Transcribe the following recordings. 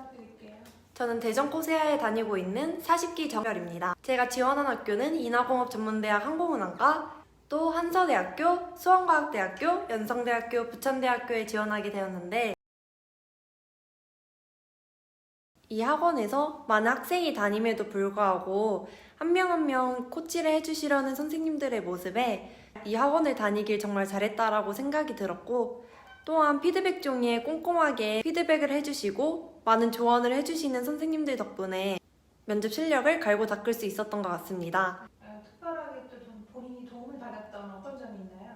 부탁드릴게요. 저는 대전 코세아에 다니고 있는 40기 정별입니다. 제가 지원한 학교는 인하공업전문대학 항공운항과 또 한서대학교, 수원과학대학교, 연성대학교, 부천대학교에 지원하게 되었는데 이 학원에서 많은 학생이 다님에도 불구하고 한 명 한 명 코치를 해주시려는 선생님들의 모습에 이 학원을 다니길 정말 잘했다라고 생각이 들었고 또한 피드백 종이에 꼼꼼하게 피드백을 해주시고 많은 조언을 해주시는 선생님들 덕분에 면접 실력을 갈고 닦을 수 있었던 것 같습니다. 어, 특별하게 또 좀 본인이 도움을 받았던 어떤 점이 있나요?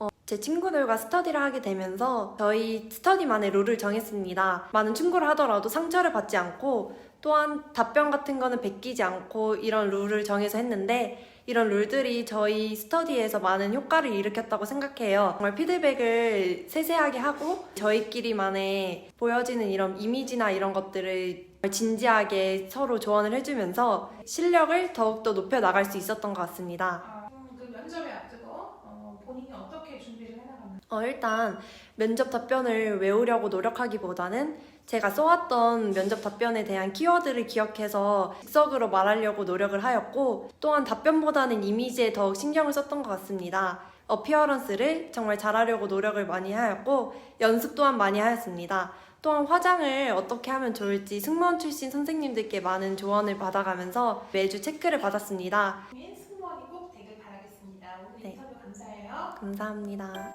어, 제 친구들과 스터디를 하게 되면서 저희 스터디만의 룰을 정했습니다. 많은 충고를 하더라도 상처를 받지 않고 또한 답변 같은 거는 베끼지 않고 이런 룰을 정해서 했는데 이런 룰들이 저희 스터디에서 많은 효과를 일으켰다고 생각해요. 정말 피드백을 세세하게 하고 저희끼리만의 보여지는 이런 이미지나 이런 것들을 진지하게 서로 조언을 해주면서 실력을 더욱더 높여 나갈 수 있었던 것 같습니다. 아, 음, 그 면접에 본인이 어떻게 준비를 해나갔나요? 어, 일단 면접 답변을 외우려고 노력하기보다는 제가 써왔던 면접 답변에 대한 키워드를 기억해서 즉석으로 말하려고 노력을 하였고 또한 답변보다는 이미지에 더욱 신경을 썼던 것 같습니다. 어피어런스를 정말 잘하려고 노력을 많이 하였고 연습 또한 많이 하였습니다. 또한 화장을 어떻게 하면 좋을지 승무원 출신 선생님들께 많은 조언을 받아가면서 매주 체크를 받았습니다. 오늘 네. 인터뷰 감사해요. 감사합니다.